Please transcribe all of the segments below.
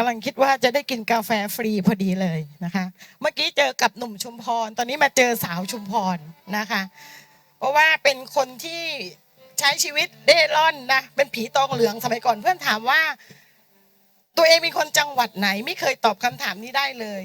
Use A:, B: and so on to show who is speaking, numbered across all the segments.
A: กำลังคิดว่าจะได้กินกาแฟฟรีพอดีเลยนะคะ เมื่อกี้เจอกับหนุ่มชุมพร ตอนนี้มาเจอสาวชุมพรนะคะ เพราะว่าเป็นคนที่ใช้ชีวิตเร่ร่อนนะ เป็นผีตองเหลืองสมัยก่อนเพื่อนถามว่า ตัวเองเป็นคนจังหวัดไหน ไม่เคยตอบคำถามนี้ได้เลย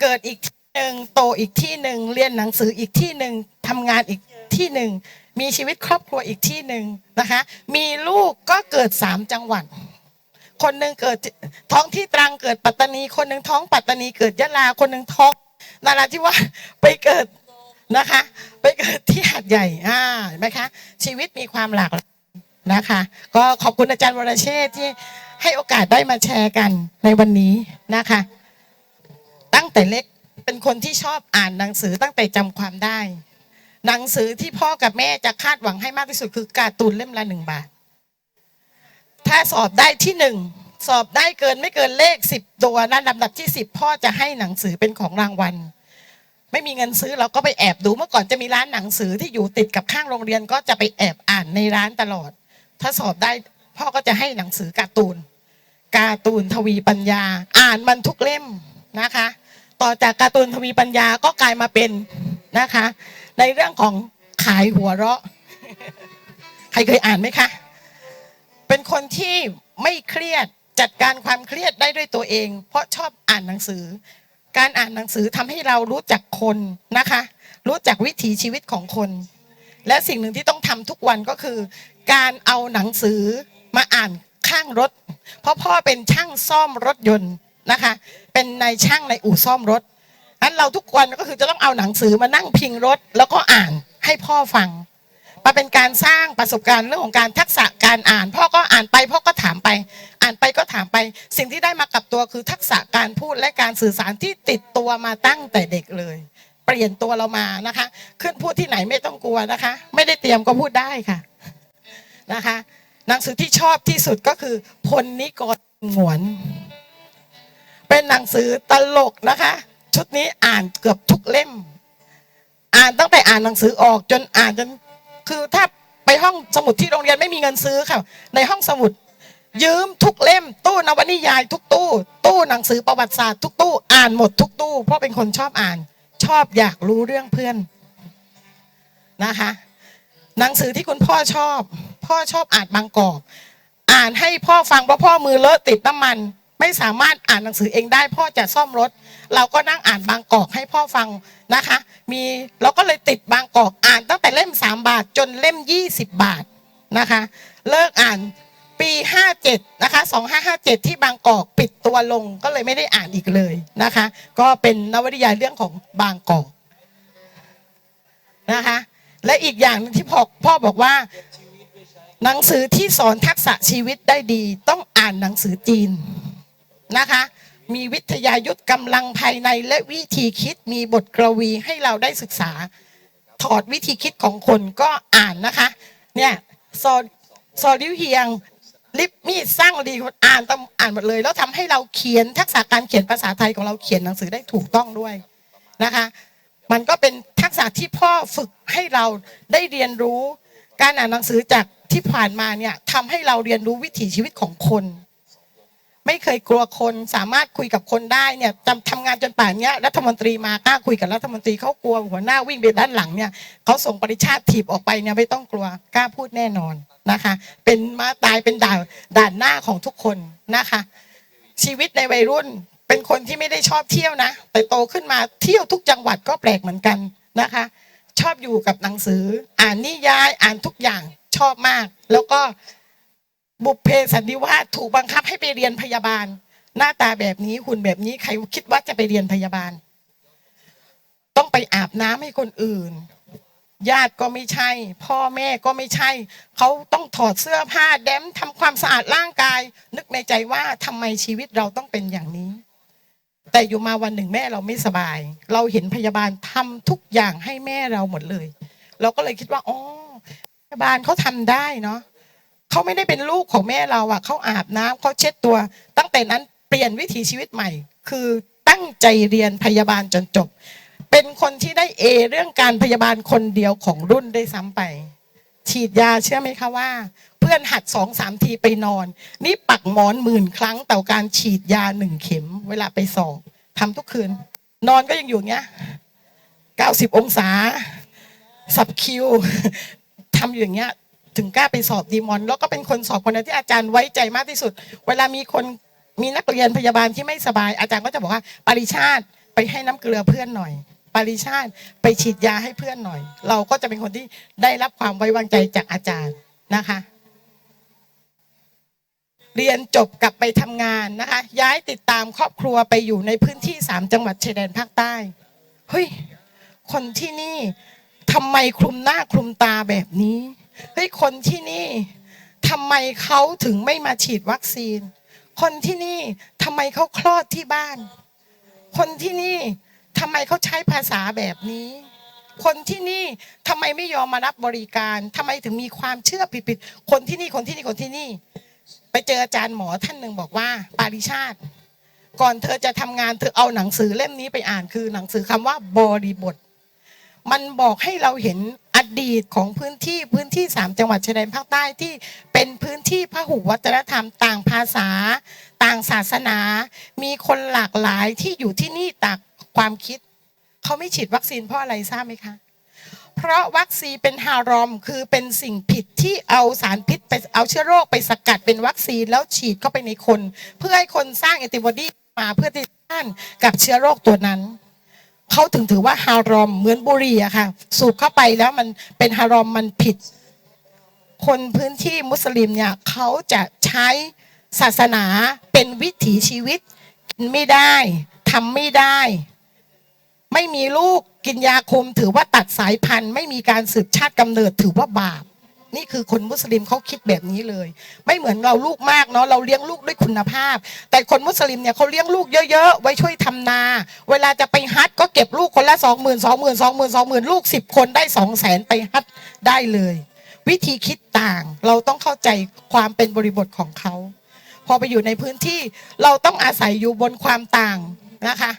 A: เกิดอีกที่หนึ่งโตอีกที่หนึ่งเรียนหนังสืออีกที่หนึ่งทำงานอีกที่หนึ่งมีชีวิตครอบครัวอีกที่หนึ่งนะคะ มีลูกก็เกิดสามจังหวัด คนหนึ่งเกิดท้องที่ตรังเกิดปัตตานี คนหนึ่งท้องปัตตานีเกิดยะลา คนหนึ่งท้องนาราธิวาสไปเกิดนะคะ ไปเกิดที่หาดใหญ่อ่าเห็นไหมคะ ชีวิตมีความหลากหลายนะคะ ก็ขอบคุณอาจารย์วรเชษฐ์ที่ให้โอกาสได้มาแชร์กันในวันนี้นะคะ ตั้งแต่เล็กเป็นคนที่ชอบอ่านหนังสือตั้งแต่จำความได้ หนังสือที่พ่อกับแม่จะคาดหวังให้มากที่สุดคือการ์ตูนเล่มละหนึ่งบาท ถ้าสอบได้ที่หนึ่งสอบได้เกินไม่เกินเลขสิบตัวนั้นลำดับที่สิบพ่อจะให้หนังสือเป็นของรางวัล ไม่มีเงินซื้อเราก็ไปแอบดูเมื่อก่อนจะมีร้านหนังสือที่อยู่ติดกับข้างโรงเรียนก็จะไปแอบอ่านในร้านตลอด ถ้าสอบได้พ่อก็จะให้หนังสือการ์ตูนการ์ตูนทวีปัญญา อ่านมันทุกเล่มนะคะ ต่อจากการ์ตูนทวีปัญญาก็กลายมาเป็นนะคะ ในเรื่องของขายหัวเราะ ใครเคยอ่านไหมคะ คนที่ไม่เครียดจัดการความเครียดได้ด้วยตัวเอง เพราะชอบอ่านหนังสือ การอ่านหนังสือทำให้เรารู้จักคนนะคะ รู้จักวิถีชีวิตของคน และสิ่งหนึ่งที่ต้องทำทุกวันก็คือ การเอาหนังสือมาอ่านข้างรถ เพราะพ่อเป็นช่างซ่อมรถยนต์นะคะ เป็นนายช่างในอู่ซ่อมรถอันเราทุกวันก็คือจะต้องเอาหนังสือมานั่งพิงรถ แล้วก็อ่านให้พ่อฟัง มาเป็นการสร้างประสบการณ์เรื่องของการทักษะการอ่าน พ่อก็อ่านไปพ่อก็ถามไป อ่านไปก็ถามไป สิ่งที่ได้มากับตัวคือทักษะการพูดและการสื่อสารที่ติดตัวมาตั้งแต่เด็กเลย เปลี่ยนตัวเรามานะคะ ขึ้นพูดที่ไหนไม่ต้องกลัวนะคะ ไม่ได้เตรียมก็พูดได้ค่ะนะคะหนังสือที่ชอบที่สุดก็คือพลนิกรหงวน เป็นหนังสือตลกนะคะ ชุดนี้อ่านเกือบทุกเล่ม อ่านตั้งแต่อ่านหนังสือออกจนอ่านจน คือถ้าไปห้องสมุดที่โรงเรียนไม่มีเงินซื้อค่ะ ในห้องสมุด ยืมทุกเล่ม ตู้นวนิยายทุกตู้ ตู้หนังสือประวัติศาสตร์ทุกตู้อ่านหมดทุกตู้ เพราะเป็นคนชอบอ่าน ชอบอยากรู้เรื่องเพื่อนนะคะ หนังสือที่คุณพ่อชอบ พ่อชอบอ่านบางกอกอ่านให้พ่อฟังเพราะพ่อมือเลอะติดน้ำมัน ไม่สามารถอ่านหนังสือเองได้ พ่อจะซ่อมรถ เราก็นั่งอ่านบางกอกให้พ่อฟังนะคะ มีเราก็เลยติดบางกอกอ่าน 13 บาท จนเล่ม 20 บาทนะคะ เลิกอ่านปี 57 นะคะ 2557 ที่บางกอกปิดตัวลงก็เลยไม่ได้อ่านอีกเลยนะคะ ก็เป็นนวนิยายเรื่องของบางกอกนะคะ และอีกอย่างหนึงที่พ่อพ่อบอกว่า หนังสือที่สอนทักษะชีวิตได้ดี ต้องอ่านหนังสือจีนนะคะ มีวิทยายุทธกำลังภายในและวิธีคิดมีบทกรวีให้เราได้ศึกษา ถอดวิธีคิดของคนก็อ่านนะคะ เนี่ยซอซอริวเฮียงลิปมีดสร้างดีอ่านตำอ่านหมดเลย แล้วทำให้เราเขียนทักษะการเขียนภาษาไทยของเราเขียนหนังสือได้ถูกต้องด้วยนะคะ มันก็เป็นทักษะที่พ่อฝึกให้เราได้เรียนรู้ การอ่านหนังสือจากที่ผ่านมาเนี่ยทำให้เราเรียนรู้วิถีชีวิตของคน ไม่เคยกลัวคนสามารถคุยกับคนได้เนี่ยจำทำงานจนป่านเนี้ยรัฐมนตรีมากล้าคุยกับรัฐมนตรีเขากลัวหัวหน้าวิ่งไปด้านหลังเนี่ยเขาส่งปริชาติถีบออกไปเนี่ยไม่ต้องกลัวกล้าพูดแน่นอนนะคะ เป็นมาตายเป็นด่านด่านหน้าของทุกคนนะคะ ชีวิตในวัยรุ่นเป็นคนที่ไม่ได้ชอบเที่ยวนะแต่โตขึ้นมาเที่ยวทุกจังหวัดก็แปลกเหมือนกันนะคะ ชอบอยู่กับหนังสือ อ่านนิยายอ่านทุกอย่างชอบมาก แล้วก็ บุพเพสันนิวาสถูกบังคับให้ไปเรียนพยาบาล หน้าตาแบบนี้หุ่นแบบนี้ใครคิดว่าจะไปเรียนพยาบาล ต้องไปอาบน้ำให้คนอื่น ญาติก็ไม่ใช่ พ่อแม่ก็ไม่ใช่ เขาต้องถอดเสื้อผ้าแดมทำความสะอาดร่างกาย นึกในใจว่าทำไมชีวิตเราต้องเป็นอย่างนี้ แต่อยู่มาวันหนึ่งแม่เราไม่สบาย เราเห็นพยาบาลทำทุกอย่างให้แม่เราหมดเลย เราก็เลยคิดว่าอ๋อพยาบาลเขาทำได้เนาะ เขาไม่ได้เป็นลูกของแม่เราอะเขาอาบน้ำเขาเช็ดตัว ตั้งแต่นั้นเปลี่ยนวิถีชีวิตใหม่ คือตั้งใจเรียนพยาบาลจนจบ เป็นคนที่ได้เอเรื่องการพยาบาลคนเดียวของรุ่นได้ซ้ำไป ฉีดยาเชื่อไหมคะว่า เพื่อนหัดสองสามทีไปนอน นี่ปักหมอนหมื่นครั้งต่อการฉีดยาหนึ่งเข็ม เวลาไปสอบทำทุกคืน นอนก็ยังอยู่อย่างเงี้ยเก้าสิบองศา สับคิวทำอย่างเงี้ย ถึงกล้าไปสอบดีมอน แล้วก็เป็นคนสอบคนที่อาจารย์ไว้ใจมากที่สุด เวลามีคนมีนักเรียนพยาบาลที่ไม่สบาย อาจารย์ก็จะบอกว่าปริชาติไปให้น้ำเกลือเพื่อนหน่อย ปริชาติไปฉีดยาให้เพื่อนหน่อย เราก็จะเป็นคนที่ได้รับความไว้วางใจจากอาจารย์นะคะ เรียนจบกลับไปทำงานนะคะ ย้ายติดตามครอบครัวไปอยู่ในพื้นที่สามจังหวัดชายแดนภาคใต้เฮ้ยคนที่นี่ทำไมคลุมหน้าคลุมตาแบบนี้ เฮ้ยคนที่นี่ทำไมเขาถึงไม่มาฉีดวัคซีน คนที่นี่ทำไมเขาคลอดที่บ้าน คนที่นี่ทำไมเขาใช้ภาษาแบบนี้ คนที่นี่ทำไมไม่ยอมมารับบริการทำไมถึงมีความเชื่อผิดๆคนที่นี่คนที่นี่คนที่นี่ ไปเจออาจารย์หมอท่านหนึ่งบอกว่า ปาริชาติ ก่อนเธอจะทำงานเธอเอาหนังสือเล่มนี้ไปอ่านคือหนังสือคำว่าบริบท มันบอกให้เราเห็นอดีตของพื้นที่พื้นที่สามจังหวัดชายแดนภาคใต้ที่เป็นพื้นที่พหุวัฒนธรรมต่างภาษา ต่างศาสนา มีคนหลากหลายที่อยู่ที่นี่ต่างความคิด เขาไม่ฉีดวัคซีนเพราะอะไรทราบไหมคะ เพราะวัคซีนเป็นฮารอมคือเป็นสิ่งผิดที่เอาสารพิษไปเอาเชื้อโรคไปสกัดเป็นวัคซีนแล้วฉีดเข้าไปในคน เพื่อให้คนสร้างแอนติบอดีมาเพื่อที่ต้านกับเชื้อโรคตัวนั้น เขาถึงถือว่าฮารอมเหมือนบุหรี่อะค่ะ สูบเข้าไปแล้วมันเป็นฮารอมมันผิด คนพื้นที่มุสลิมเนี่ยเขาจะใช้ศาสนาเป็นวิถีชีวิต กินไม่ได้ทำไม่ได้ ไม่มีลูกกินยาคุมถือว่าตัดสายพันธุ์ ไม่มีการสืบชาติกำเนิดถือว่าบาป นี่คือคนมุสลิมเขาคิดแบบนี้เลย ไม่เหมือนเราลูกมากเนาะเราเลี้ยงลูกด้วยคุณภาพ แต่คนมุสลิมเนี่ยเขาเลี้ยงลูกเยอะๆ ไว้ช่วยทำนา เวลาจะไปฮัทก็เก็บลูกคนละสองหมื่นสองหมื่นสองหมื่นสองหมื่นลูกสิบคนได้สองแสนไปฮัทได้เลย วิธีคิดต่างเราต้องเข้าใจความเป็นบริบทของเขาพอไปอยู่ในพื้นที่เราต้องอาศัยอยู่บนความต่างนะคะ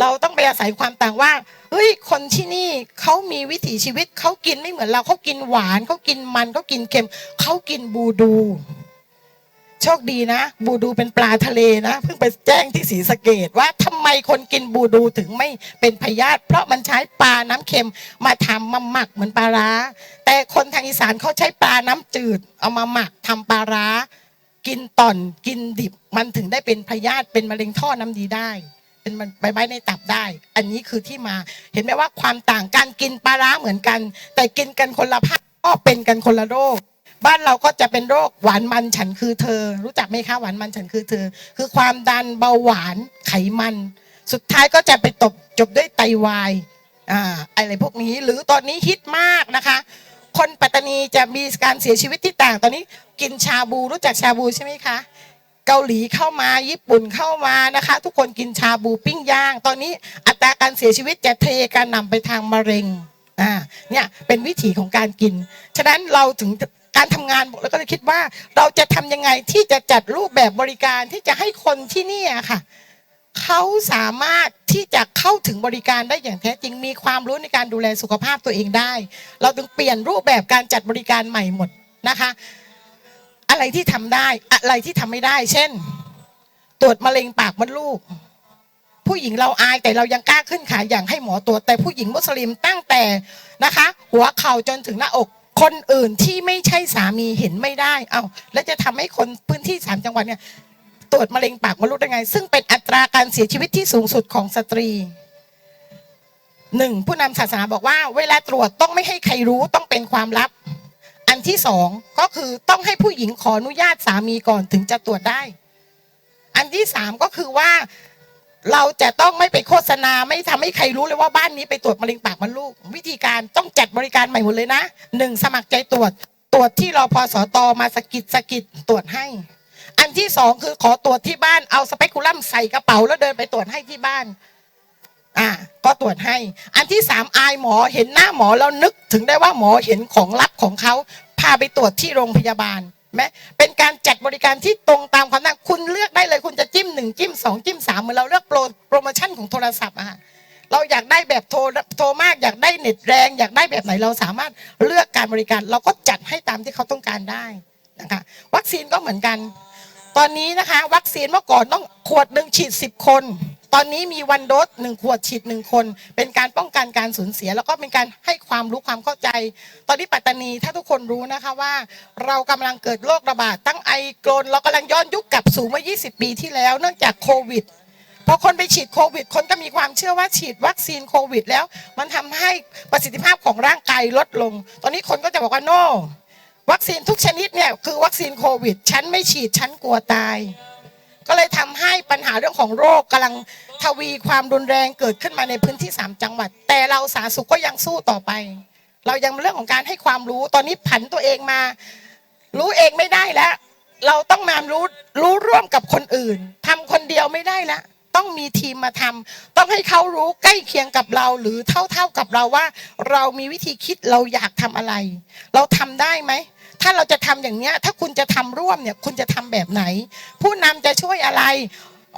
A: เราต้องไปอาศัยความต่างว่าเฮ้ยคนที่นี่เขามีวิถีชีวิตเขากินไม่เหมือนเราเขากินหวานเขากินมันเขากินเค็มเขากินบูดู โชคดีนะ บูดูเป็นปลาทะเลนะ เพิ่งไปแจ้งที่ศรีสะเกดว่าทำไมคนกินบูดูถึงไม่เป็นพยาธิเพราะมันใช้ปลาน้ำเค็มมาทำมาหมักเหมือนปลาร้า แต่คนทางอีสานเขาใช้ปลาน้ำจืด เอามาหมักทำปลาร้า กินต่อนกินดิบมันถึงได้เป็นพยาธิเป็นมะเร็งท่อน้ำดีได้ เป็นมันใบไม้ในตับได้ อันนี้คือที่มา เห็นไหมว่าความต่างการกินปลาร้าเหมือนกัน แต่กินกันคนละภาคก็เป็นกันคนละโรค บ้านเราก็จะเป็นโรคหวานมันฉันคือเธอ รู้จักไหมคะหวานมันฉันคือเธอ คือความดันเบาหวานไขมัน สุดท้ายก็จะไปตบจบด้วยไตวายอ่าอะไรพวกนี้ หรือตอนนี้ฮิตมากนะคะคนปัตตานีจะมีการเสียชีวิตที่ต่างตอนนี้ กินชาบูรู้จักชาบูใช่ไหมคะ เกาหลีเข้ามาญี่ปุ่นเข้ามานะคะ ทุกคนกินชาบูปิ้งย่าง ตอนนี้อัตราการเสียชีวิตจะเทการนำไปทางมะเร็งอ่าเนี่ยเป็นวิถีของการกิน ฉะนั้นเราถึงการทำงานแล้วก็เลยคิดว่าเราจะทำยังไงที่จะจัดรูปแบบบริการที่จะให้คนที่นี่ค่ะเขาสามารถที่จะเข้าถึงบริการได้อย่างแท้จริงมีความรู้ในการดูแลสุขภาพตัวเองได้ เราถึงเปลี่ยนรูปแบบการจัดบริการใหม่หมดนะคะ อะไรที่ทำได้ อะไรที่ทำไม่ได้ เช่น ตรวจมะเร็งปากมดลูก ผู้หญิงเราอายแต่เรายังกล้าขึ้นขาอย่างให้หมอตรวจแต่ผู้หญิงมุสลิมตั้งแต่นะคะ หัวเข่าจนถึงหน้าอกคนอื่นที่ไม่ใช่สามีเห็นไม่ได้ เอาแล้วจะทำให้คนพื้นที่สามจังหวัดเนี่ยตรวจมะเร็งปากมดลูกได้ไง ซึ่งเป็นอัตราการเสียชีวิตที่สูงสุดของสตรีหนึ่งผู้นำศาสนาบอกว่า เวลาตรวจต้องไม่ให้ใครรู้ต้องเป็นความลับ อันที่สองก็คือต้องให้ผู้หญิงขออนุญาตสามีก่อนถึงจะตรวจได้ อันที่สามก็คือว่าเราจะต้องไม่ไปโฆษณาไม่ทำให้ใครรู้เลยว่าบ้านนี้ไปตรวจมะเร็งปากมดลูก วิธีการต้องจัดบริการใหม่หมดเลยนะหนึ่งสมัครใจตรวจ ตรวจที่รอพอสตมาสกิดสกิดตรวจให้ อันที่สองคือขอตรวจที่บ้านเอาสเปกุลัมใส่กระเป๋าแล้วเดินไปตรวจให้ที่บ้าน อ่า ก็ตรวจให้ อันที่สามอายหมอเห็นหน้าหมอแล้วนึกถึงได้ว่าหมอเห็นของลับของเขาพาไปตรวจที่โรงพยาบาลแม้เป็นการจัดบริการที่ตรงตามความต้องการคุณเลือกได้เลย คุณจะจิ้มหนึ่งจิ้มสองจิ้มสามเหมือนเราเลือกโปรโปรโมชั่นของโทรศัพท์อะค่ะเราอยากได้แบบโทรโทรมากอยากได้เน็ตแรง อยากได้แบบไหนเราสามารถเลือกการบริการ เราก็จัดให้ตามที่เขาต้องการได้นะคะวัคซีนก็เหมือนกัน ตอนนี้นะคะ วัคซีนเมื่อก่อนต้องขวดหนึ่งฉีดสิบคน ตอนนี้มีวันโดสหนึ่งขวดฉีดหนึ่งคน เป็นการป้องกันการสูญเสีย แล้วก็เป็นการให้ความรู้ความเข้าใจ ตอนนี้ปัตตานีถ้าทุกคนรู้นะคะว่า เรากำลังเกิดโรคระบาดตั้งไอกรนเรากำลังย้อนยุคกลับสู่เมื่อ 20 ปีที่แล้ว เนื่องจากโควิดพอคนไปฉีดโควิด คนก็มีความเชื่อว่าฉีดวัคซีนโควิด แล้ว มันทำให้ประสิทธิภาพของร่างกายลดลง ตอนนี้คนก็จะบอกว่าโนวัคซีนทุกชนิดเนี่ยคือวัคซีนโควิด ฉันไม่ฉีดฉันกลัวตาย ปัญหาเรื่องของโรคกำลังทวีความรุนแรงเกิดขึ้นมาในพื้นที่ 3 จังหวัด แต่เราสาธารณสุขก็ยังสู้ต่อไป เรายังเรื่องของการให้ความรู้ตอนนี้ผันตัวเองมา รู้เองไม่ได้แล้ว เราต้องมารู้รู้ร่วมกับคนอื่นทำคนเดียวไม่ได้แล้วต้องมีทีมมาทำต้องให้เขารู้ใกล้เคียงกับเราหรือเท่าๆกับเราว่า เรามีวิธีคิดเราอยากทำอะไร เราทำได้ไหมถ้าเราจะทำอย่างเนี้ยถ้าคุณจะทำร่วมเนี่ยคุณจะทำแบบไหน ผู้นำจะช่วยอะไร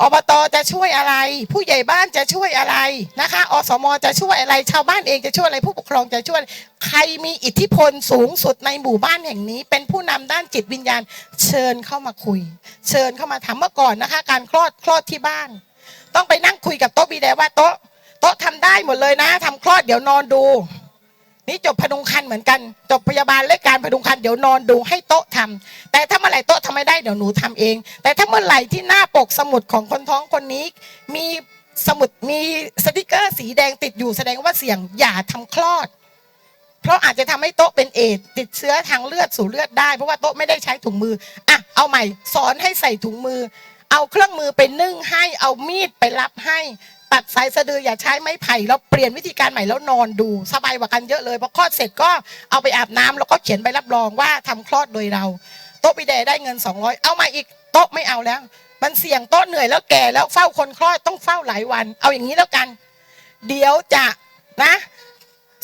A: อบตจะช่วยอะไร ผู้ใหญ่บ้านจะช่วยอะไรนะคะ อสมจะช่วยอะไร ชาวบ้านเองจะช่วยอะไร ผู้ปกครองจะช่วย ใครมีอิทธิพลสูงสุดในหมู่บ้านแห่งนี้ เป็นผู้นำด้านจิตวิญญาณ เชิญเข้ามาคุย เชิญเข้ามาทำเมื่อก่อนนะคะ การคลอดคลอดที่บ้าน ต้องไปนั่งคุยกับโต๊ะบีแดว่าโต๊ะโต๊ะทำได้หมดเลยนะทำคลอดเดี๋ยวนอนดู นี่จบพดุงคันเหมือนกัน จบพยาบาลและการพดุงคันเดี๋ยวนอนดูให้โต๊ะทำแต่ถ้าเมื่อไหร่โต๊ะทำไม่ได้เดี๋ยวหนูทำเอง แต่ถ้าเมื่อไหร่ที่หน้าปกสมุดของคนท้องคนนี้ มีสมุดมีสติกเกอร์สีแดงติดอยู่แสดงว่าเสี่ยงอย่าทำคลอด เพราะอาจจะทำให้โต๊ะเป็นเอดติดเชื้อทางเลือดสู่เลือดได้ เพราะว่าโต๊ะไม่ได้ใช้ถุงมืออะเอาใหม่สอนให้ใส่ถุงมือเอาเครื่องมือไปนึ่งให้ เอามีดไปรับให้ ตัดสายสะดืออย่าใช้ไม้ไผ่แล้วเปลี่ยนวิธีการใหม่แล้วนอนดูสบายกว่ากันเยอะเลยพอคลอดเสร็จก็เอาไปอาบน้ำแล้วก็เขียนใบรับรองว่าทำคลอดโดยเรา โต๊ะปีเดได้เงิน 200 เอามาอีกโต๊ะไม่เอาแล้ว มันเสี่ยงโต๊ะเหนื่อยแล้วแก่แล้วเฝ้าคนคลอดต้องเฝ้าหลายวัน เอาอย่างนี้แล้วกัน เดี๋ยวจะนะ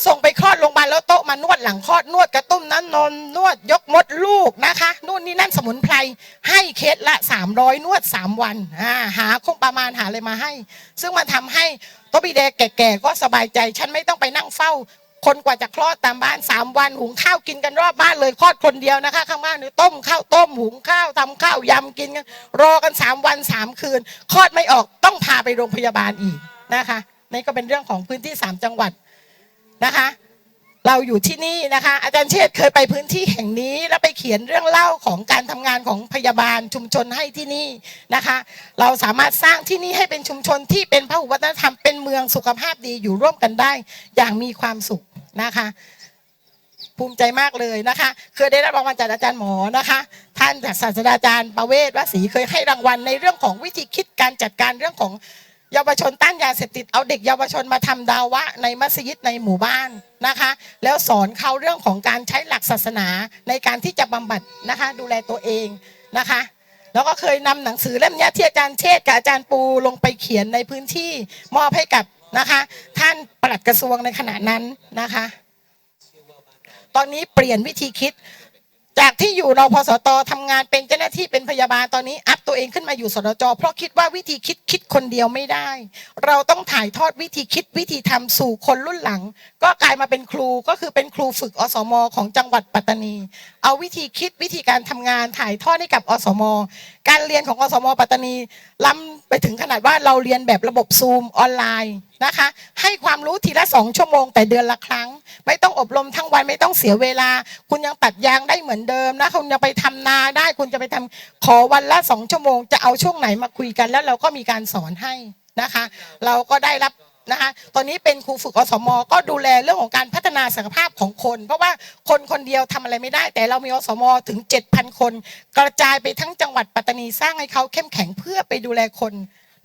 A: ส่งไปคลอดโรงพยาบาลแล้วโต๊ะมานวดหลังคลอดนวดกระตุ้มนั้นนอนนวดยกมดลูกนะคะนู่นนี่นั่นสมุนไพรให้เคสละ 300 นวด 3 วันาหาคงประมาณหาอะไรมาให้ ซึ่งมันทำให้โต๊ะบีแดแก่ๆก็สบายใจ ฉันไม่ต้องไปนั่งเฝ้า คนกว่าจะคลอดตามบ้าน 3 วันหุงข้าวกินกันรอบบ้านเลยคลอดคนเดียวนะคะ ข้างบ้านนี่ต้มข้าวต้มหุงข้าวทำข้าวยำกินกันรอกัน 3 วัน 3 คืน คลอดไม่ออกต้องพาไปโรงพยาบาลอีกนะคะนี่ก็เป็นเรื่องของพื้นที่ 3 จังหวัด นะคะ เราอยู่ที่นี่นะคะ อาจารย์เชษเคยไปพื้นที่แห่งนี้แล้วไปเขียนเรื่องเล่าของการทำงานของพยาบาลชุมชนให้ที่นี่นะคะ เราสามารถสร้างที่นี่ให้เป็นชุมชนที่เป็นพหุวัฒนธรรมเป็นเมืองสุขภาพดีอยู่ร่วมกันได้ อย่างมีความสุขนะคะภูมิใจมากเลยนะคะ เคยได้รับรางวัลจากอาจารย์หมอนะคะ ท่านศาสตราจารย์ประเวศวสีเคยให้รางวัลในเรื่องของวิธีคิดการจัดการเรื่องของ เยาวชนต้านยาเสพติดเอาเด็กเยาวชนมาทำดาวะในมัสยิดในหมู่บ้านนะคะ แล้วสอนเขาเรื่องของการใช้หลักศาสนาในการที่จะบำบัดนะคะ ดูแลตัวเองนะคะแล้วก็เคยนำหนังสือเล่มนี้ที่อาจารย์เชษกับอาจารย์ปูลงไปเขียนในพื้นที่มอบให้กับนะคะ ท่านปลัดกระทรวงในขณะนั้นนะคะ ตอนนี้เปลี่ยนวิธีคิด จากที่อยู่รพสตทำงานเป็นเจ้าหน้าที่เป็นพยาบาลตอนนี้ อัพตัวเองขึ้นมาอยู่สตจเพราะคิดว่าวิธีคิดคิดคนเดียวไม่ได้ เราต้องถ่ายทอดวิธีคิดวิธีทำสู่คนรุ่นหลัง ก็กลายมาเป็นครูก็คือเป็นครูฝึกอสม ของจังหวัดปัตตานี เอาวิธีคิดวิธีการทำงานถ่ายทอดให้กับอสม การเรียนของอสม ปัตตานีล้ำไปถึงขนาดว่าเราเรียนแบบระบบซูมออนไลน์ นะคะ ให้ความรู้ทีละสองชั่วโมง แต่เดือนละครั้ง ไม่ต้องอบรมทั้งวันไม่ต้องเสียเวลา คุณยังตัดยางได้เหมือนเดิมนะคุณจะไปทำนาได้คุณจะไปทำขอวันละสองชั่วโมง จะเอาช่วงไหนมาคุยกัน แล้วเราก็มีการสอนให้นะคะ เราก็ได้รับนะคะตอนนี้เป็นครูฝึกอสม ก็ดูแลเรื่องของการพัฒนาศักยภาพของคน เพราะว่าคนคนเดียวทำอะไรไม่ได้ แต่เรามีอสม ถึง 7,000 คน กระจายไปทั้งจังหวัดปัตตานีสร้างให้เขาเข้มแข็งเพื่อไปดูแลคน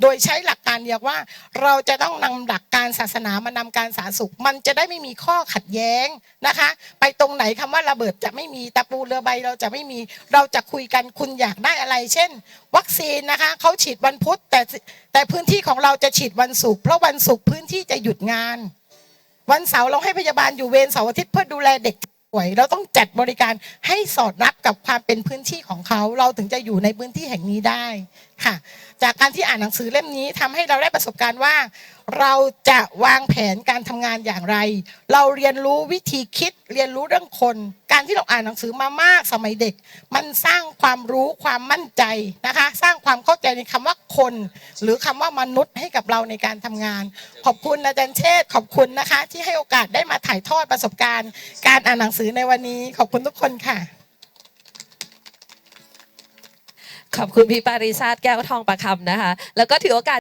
A: โดยใช้หลักการเดียวว่า เราจะต้องนำหลักการศาสนามานำการสาธารณสุข มันจะได้ไม่มีข้อขัดแย้งนะคะ ไปตรงไหนคำว่าระเบิดจะไม่มีตะปูเรือใบเราจะไม่มี เราจะคุยกันคุณอยากได้อะไร เช่น วัคซีนนะคะเขาฉีดวันพุธแต่แต่พื้นที่ของเราจะฉีดวันศุกร์เพราะวันศุกร์พื้นที่จะหยุดงาน วันเสาร์เราให้พยาบาลอยู่เวรเสาร์อาทิตย์เพื่อดูแลเด็กป่วยเราต้องจัดบริการให้สอดรับกับความเป็นพื้นที่ของเขา เราถึงจะอยู่ในพื้นที่แห่งนี้ได้ค่ะ จากการที่อ่านหนังสือเล่มนี้ทำให้เราได้ประสบการณ์ว่า เราจะวางแผนการทำงานอย่างไร เราเรียนรู้วิธีคิดเรียนรู้เรื่องคน การที่เราอ่านหนังสือมามากสมัยเด็ก มันสร้างความรู้ความมั่นใจนะคะ สร้างความเข้าใจในคำว่าคน หรือคำว่ามนุษย์ให้กับเราในการทำงาน ขอบคุณอาจารย์เชษขอบคุณนะคะ ที่ให้โอกาสได้มาถ่ายทอดประสบการณ์ การอ่านหนังสือในวันนี้ ขอบคุณทุกคนค่ะ
B: ขอบคุณพี่ปาริชาติแก้วทองประคำนะคะ แล้วก็ถือโอกาส